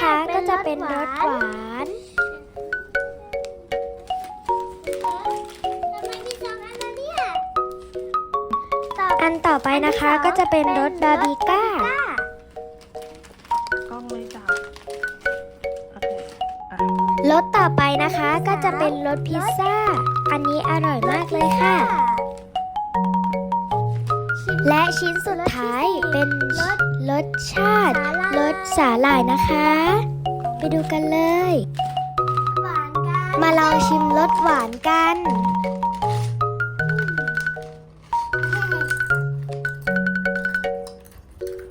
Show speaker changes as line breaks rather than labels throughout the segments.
เป็นรสหวาน
ทำไมมีสองอันนะเนี่ย
อันต่อไปนะคะก็จะเป็นรสบาร์บีก้า
กล้องไม่จับโอเคอะ
รสต่อไปนะคะก็จะเป็นรสพิซซ่า อันนี้อร่อยมากเลยค่ะ และชิ้นสุดท้ายเป็นรสชาติร สสาหร่ายนะคะ ไปดูกันเลย
หวานกัน
มาลองชิมรสหวานกัน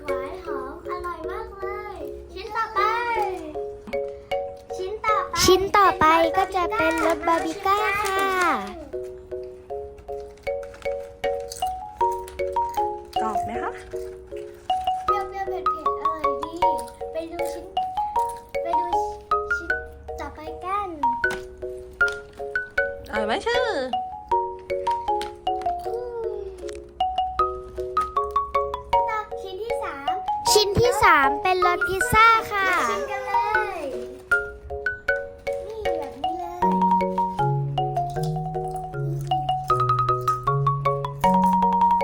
หวานหอม อร่อยมากเลย ชิ้นต่อไป ชิ้นต่อไป
ชิ้นต่อไปก็จะเป็นรสบาร์บีก้าค่ะ
กรอบไหมคะ
เปรี้ยวเปรี้ยวเผ็ดเผ็ดอร่อยดี ไห
มชื่อ
ต่อชิ้นที่สาม
ชิ้นที่ 3 เป็นรสพิซซ่าค่ะ
ชิมกันเลย นี่แบบนี้เลย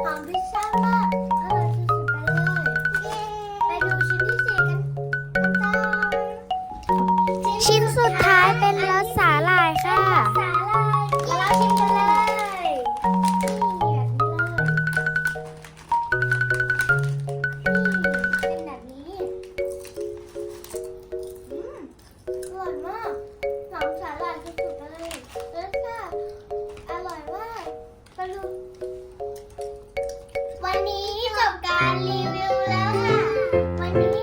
หอมพิซซ่ามากอร่อยสุดๆไปเลย ไปดูชิ้นที่สี่กันกันต่อ
ชิ้นสุดท้